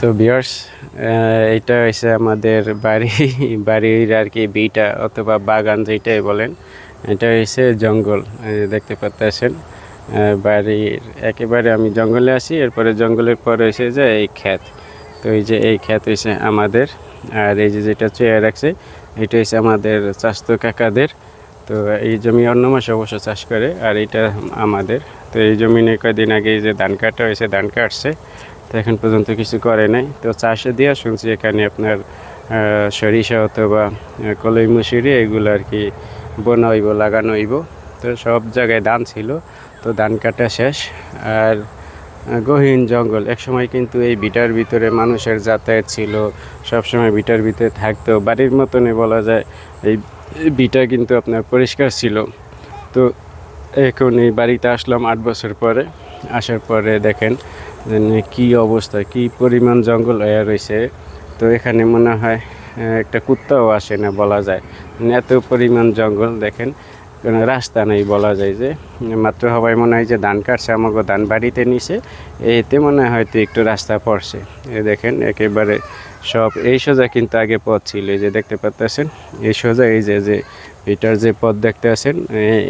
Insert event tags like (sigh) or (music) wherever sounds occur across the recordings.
তো বিয়ার্স এটা হচ্ছে আমাদের বাড়ি, (laughs) বাড়ির আর কি বিটা অথবা বাগান যেটাই বলেন, এটা হচ্ছে জঙ্গল দেখতে পাচ্ছেন বাড়ির একেবারে আমি জঙ্গলে আসি এরপরে জঙ্গলের পরে এসে যে এই ক্ষেত। তো এই যে এই ক্ষেত হয়েছে আমাদের, আর এই যে যেটা চেয়ার রাখছে, এটা হচ্ছে আমাদের স্বাস্থ্য কাকাদের। তো এই জমি অন্য মাসে অবশ্য চাষ করে, আর এটা আমাদের। তো এই জমিনে কয়েকদিন আগে যে ধান কাটা হয়েছে ধান কাটছে। তো এখন পর্যন্ত কিছু করে নাই। তো চাষে দিয়ে শুনছি এখানে আপনার সরিষা অথবা কলই মুসুরি এগুলো আর কি বোনা হইব, লাগানো হইব। তো সব জায়গায় ধান ছিল, তো ধান কাটা শেষ। আর গহীন জঙ্গল, একসময় কিন্তু এই বিটার ভিতরে মানুষের যাতায়াত ছিল, সবসময় বিটার ভিতরে থাকতো। বাড়ির মতনই বলা যায়, এই বিটা কিন্তু আপনার পরিষ্কার ছিল। তো এখন এই বাড়িতে আসলাম আট বছর পরে, আসার পরে দেখেন কি অবস্থা, কি পরিমাণ জঙ্গল হয়ে রয়েছে। তো এখানে মনে হয় একটা কুত্তাও আসে না বলা যায়। মানে এত পরিমাণ জঙ্গল দেখেন, কোনো রাস্তা নেই বলা যায় যে। মাত্র সবাই মনে হয় যে ধান কাটছে আমাকে ধান বাড়িতে নিছে। এতে মনে হয় হয়তো একটু রাস্তা পড়ছে। এই দেখেন, একেবারে সব, এই সোজা কিন্তু আগে পথ ছিল, এই যে দেখতে পাচ্ছেন এই সোজা, এই যে যে, এটার যে পথ দেখতে আছেন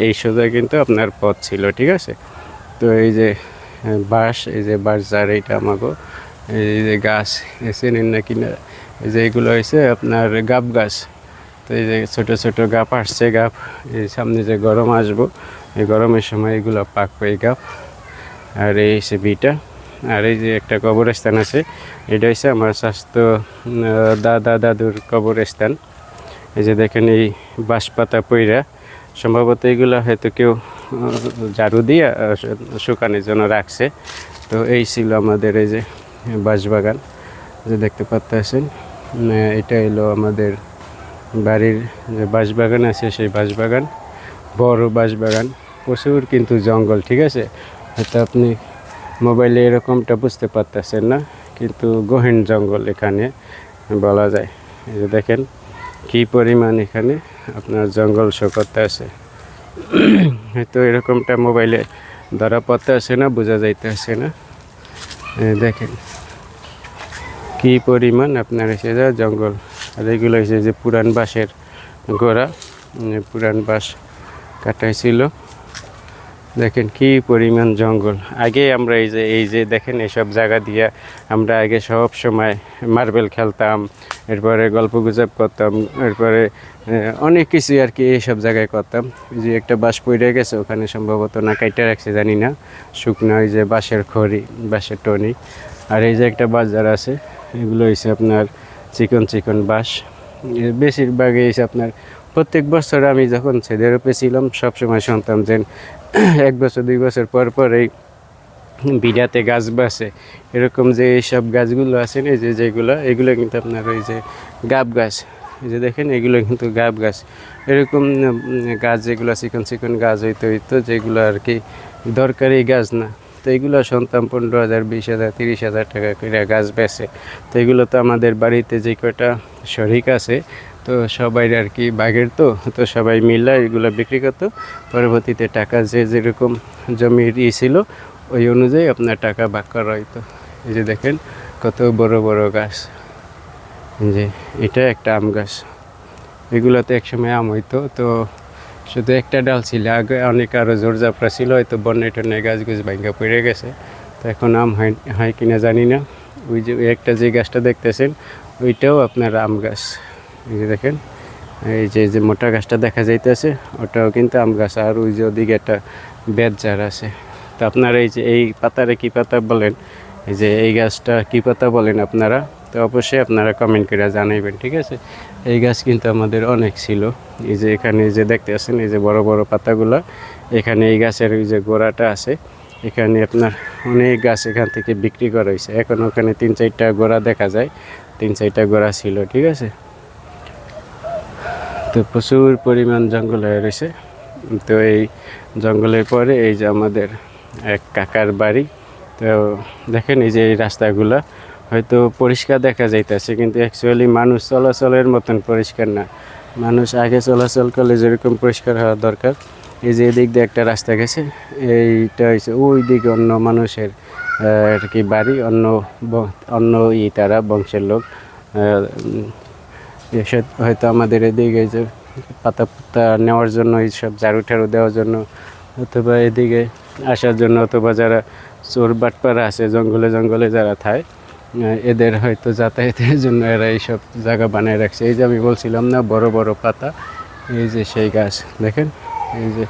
এই সোজা কিন্তু আপনার পথ ছিল, ঠিক আছে? তো এই যে বাঁশ, এই যে বাঁশ যার এইটা আমাকে এই যে গাছ চেনেন না কিনা এই যে এগুলো হয়েছে আপনার গাব গাছ। তো এই যে ছোটো ছোটো গাপ আসছে গাপ এই সামনে যে গরম আসব, এই গরমের সময় এগুলো পাকবে এই গাপ আর এই হচ্ছে বিটা। আর এই যে একটা কবরস্থান আছে, এটা হচ্ছে আমার স্বাস্থ্য দাদা দাদুর কবরস্থান। এই যে দেখেন এই বাঁশ পাতা পইরা সম্ভবত এগুলো হয়তো কেউ ঝাড়ু দিয়ে শুকানোর জন্য রাখছে। তো এই ছিল আমাদের এই যে বাঁশবাগান, যে দেখতে পাচ্ছেন এটা এলো আমাদের বাড়ির যে বাঁশবাগান আছে, সেই বাঁশবাগান, বড় বাঁশবাগান, প্রচুর কিন্তু জঙ্গল, ঠিক আছে? হয়তো আপনি মোবাইলে এরকমটা বুঝতে পারতেছেন না, কিন্তু গহীন জঙ্গল এখানে বলা যায়। এই যে দেখেন কি পরিমাণ এখানে আপনার জঙ্গল শো আছে? হয়তো এরকমটা মোবাইলে ধরা পড়তে আসে না, বোঝা যাইতে আসে না। দেখেন কি পরিমাণ আপনার এসে যা জঙ্গল। আর এগুলো এসে যে পুরান বাঁশের গোড়া পুরান বাঁশ কাটাইছিল। দেখেন কি পরিমাণ জঙ্গল। আগে আমরা এই যে এই যে দেখেন এইসব জায়গা দিয়ে আমরা আগে সব সময় মার্বেল খেলতাম, এরপরে গল্প গুজব করতাম, এরপরে অনেক কিছু আর কি এইসব জায়গায় করতাম। যে একটা বাঁশ পড়ে গেছে, ওখানে সম্ভবত না কাইটা রাখছে, জানি না। শুকনো এই যে বাঁশের খড়ি, বাঁশের টনি। আর এই যে একটা বাজার আছে, এগুলো হচ্ছে আপনার চিকন চিকন বাঁশ। বেশিরভাগই হচ্ছে আপনার প্রত্যেক বছর আমি যখন ছেদের উপরে ছিলাম, সবসময় শুনতাম যে (clears throat) এক বছর, দুই বছর পর পর এই বিড়াতে গাছ বাসে। এরকম যে এইসব গাছগুলো আছে না যে যেগুলো, এগুলো কিন্তু আপনার ওই যে গাব গাছ। যে দেখেন, এগুলো কিন্তু গাব গাছ। এরকম গাছ যেগুলো চিকন চিকন গাছ হইতো হইতো যেগুলো আর কি দরকারি গাছ না। তো এগুলো সন্তান পনেরো হাজার, বিশ হাজার, তিরিশ হাজার টাকা করে গাছ বেচে। তো এগুলো তো আমাদের বাড়িতে যে কয়টা শরিক আছে তো সবাই আর কি বাঘের তো তো সবাই মিলে এগুলো বিক্রি করতো। পরবর্তীতে টাকা যে যেরকম জমির ই ছিল, ওই অনুযায়ী আপনার টাকা ভাগ করা হইতো। এই যে দেখেন কত বড় বড় গাছ। যে এটা একটা আম গাছ। এগুলোতে একসময় আম হইতো, তো শুধু একটা ডাল ছিল। আগে অনেক আরও জোর জোরজাপড়া ছিল, হয়তো বন্যে টন্যে গাছ গুছ ভাঙ্গা পড়ে গেছে। তো এখন আম হয় হয় কিনা জানি না। ওই যে একটা যে গাছটা দেখতেছেন, ওইটাও আপনার আম গাছ। এই যে দেখেন, এই যে যে মোটা গাছটা দেখা যাইতেছে, ওটাও কিন্তু আম গাছ। আর ওই যে ওদিকে একটা বেতঝাড় আছে। তো আপনারা এই যে, এই পাতারে কী পাতা বলেন? এই যে, এই গাছটা কী পাতা বলেন আপনারা? তো অবশ্যই আপনারা কমেন্ট করে জানাইবেন, ঠিক আছে? এই গাছ কিন্তু আমাদের অনেক ছিল। এই যে এখানে যে দেখতে আছেন, এই যে বড় বড় পাতাগুলো, এখানে এই গাছের ওই যে গোড়াটা আছে। এখানে আপনার অনেক গাছ এখান থেকে বিক্রি করা হয়েছে। এখন ওখানে তিন চারটা গোড়া দেখা যায়। তিন চারটা গোড়া ছিল, ঠিক আছে? তো প্রচুর পরিমাণ জঙ্গল হয়ে রয়েছে। তো এই জঙ্গলের পরে এই যে আমাদের এক কাকার বাড়ি, তো দেখেন এই যে এই রাস্তাগুলো, হয়তো পরিষ্কার দেখা যাইতেছে, কিন্তু অ্যাকচুয়ালি মানুষ চলাচলের মতন পরিষ্কার না। মানুষ আগে চলাচল করলে যেরকম পরিষ্কার হওয়া দরকার। এই যে এদিক দিয়ে একটা রাস্তা গেছে, এইটা হচ্ছে ওই দিকে অন্য মানুষের আর কি বাড়ি, অন্য অন্য ই তারা, বংশের লোক এসে হয়তো আমাদের এদিকে যে পাতা পাতা নেওয়ার জন্য এইসব ঝাড়ু ঠাড়ু দেওয়ার জন্য অথবা এদিকে আসার জন্য অথবা যারা চোর বাটপাড়া আছে জঙ্গলে জঙ্গলে যারা আহ, এদের হয়তো যাতায়াতের জন্য এরা এইসব জায়গা বানিয়ে রাখছে। এই যে আমি বলছিলাম না বড় বড় পাতা এই যে সেই গাছ দেখেন? এই যে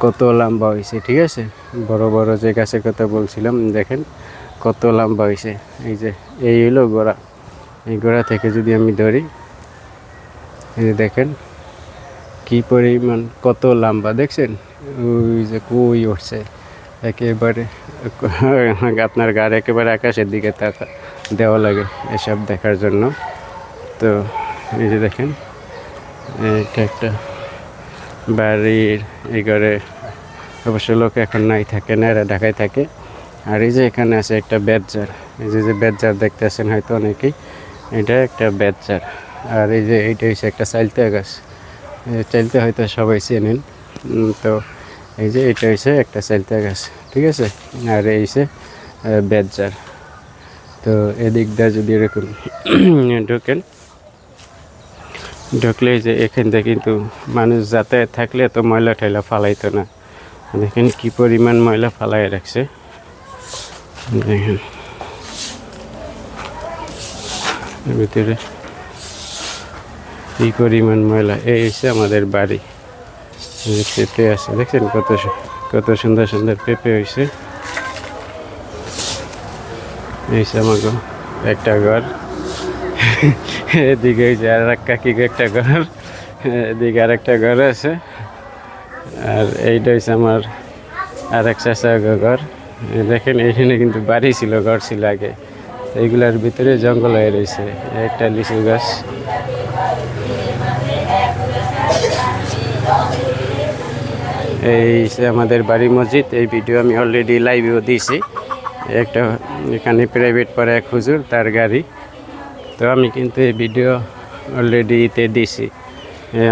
কত লম্বা হয়েছে ঠিক আছে? বড় বড় যে গাছের কথা বলছিলাম দেখেন? কত লম্বা হয়েছে এই যে এই হলো গোড়া। এই গোড়া থেকে যদি আমি ধরি এই যে দেখেন, কি পরিমাণ, কত লম্বা, দেখছেন? ওই যে কই উঠছে। একেবারে (laughs) আপনার গাড়ি একেবারে আকাশের দিকে তাকা দেওয়া লাগে এসব দেখার জন্য। তো এই যে দেখেন, এটা একটা বাড়ির এই ঘরে অবশ্য লোক এখন নাই থাকে না, এরা ঢাকায় থাকে। আর এই যে এখানে আছে একটা বেদজার এই যে যে বেদজার দেখতেছেন হয়তো অনেকেই, এটা একটা বেদজার আর এই যে এইটা হচ্ছে একটা চাইলতে গাছ। চাইলতে হয়তো সবাই চেনেন। তো এই যে এটা হচ্ছে একটা চাইলতে গাছ, ঠিক আছে? আর এই হচ্ছে বেদজার তো এদিক দিয়ে যদি এরকম (coughs) ঢোকেন, ঢুকলে যে এখান থেকে কিন্তু মানুষ যাতায়াত থাকলে তো ময়লা ঠেলা ফালাইতো না। দেখেন কি পরিমাণ ময়লা ফালাই রাখছে। দেখেন। ভিতরে কি পরিমাণ ময়লা? এই হচ্ছে আমাদের বাড়ি। পেঁপে আছে, দেখছেন কত কত সুন্দর সুন্দর পেঁপে হয়েছে এই আমাকে একটা ঘর। এদিকে যে আর এক কাকির একটা ঘর। এদিকে আর একটা ঘর আছে। আর এইটা হচ্ছে আমার আর এক চাষা ঘর দেখেন, এইখানে কিন্তু বাড়ি ছিল, ঘর ছিল আগে। এইগুলার ভিতরে জঙ্গল হয়ে রয়েছে একটা লিচু গাছ। এই আমাদের বাড়ি মসজিদ, এই ভিডিও আমি অলরেডি লাইভেও দিয়েছি। একটা এখানে প্রাইভেট পরে এক হুজুর, তার গাড়ি। তো আমি কিন্তু এই ভিডিও অলরেডি ইতে দিছি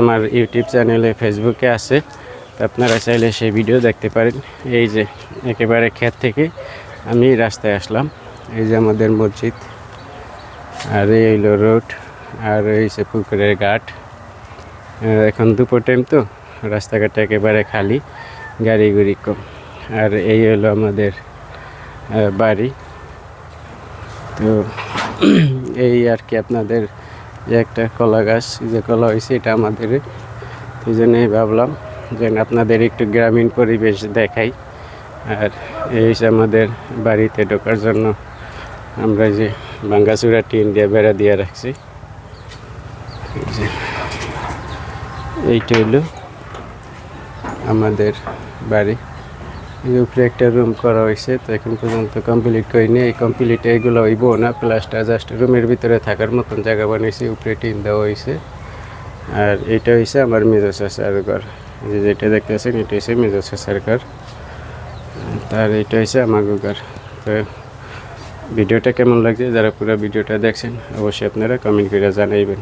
আমার ইউটিউব চ্যানেলে ফেসবুকে আছে। তো আপনারা চাইলে সেই ভিডিও দেখতে পারেন। এই যে একেবারে ক্ষেত থেকে আমি রাস্তায় আসলাম। এই যে আমাদের মসজিদ। আর এই হইল রোড আর এই সে পুকুরের ঘাট। এখন দুপুর টাইম তো। রাস্তাঘাট একেবারে খালি, গাড়ি গুড়ি কম। আর এই হলো আমাদের বাড়ি। তো (clears throat) এই আর কি আপনাদের যে একটা কলা গাছ যে কলা হয়েছে, এটা আমাদের। এই জন্যই ভাবলাম যে আপনাদের একটু গ্রামীণ পরিবেশ দেখাই। আর এই আমাদের বাড়িতে ঢোকার জন্য আমরা যে ভাঙ্গাচুরা টিন দিয়ে বেড়া দিয়ে রাখছি। এইটা হলো। আমাদের বাড়ি। এই উপরে একটা রুম করা হয়েছে তো এখন পর্যন্ত কমপ্লিট করিনি এই কমপ্লিট এইগুলো হইব না প্লাসটা জাস্ট রুমের ভিতরে থাকার মতন জায়গা বানিয়েছি উপরে টিন দেওয়া হয়েছে আর এটা হয়েছে আমার মেজো চাষার ঘর। যে যেটা দেখতেছেন, এটা হচ্ছে মেজো চাষার ঘর। তার এটা হচ্ছে আমার ঘর। তো ভিডিওটা কেমন লাগছে? যারা পুরো ভিডিওটা দেখছেন, অবশ্যই আপনারা কমেন্ট করে জানাইবেন।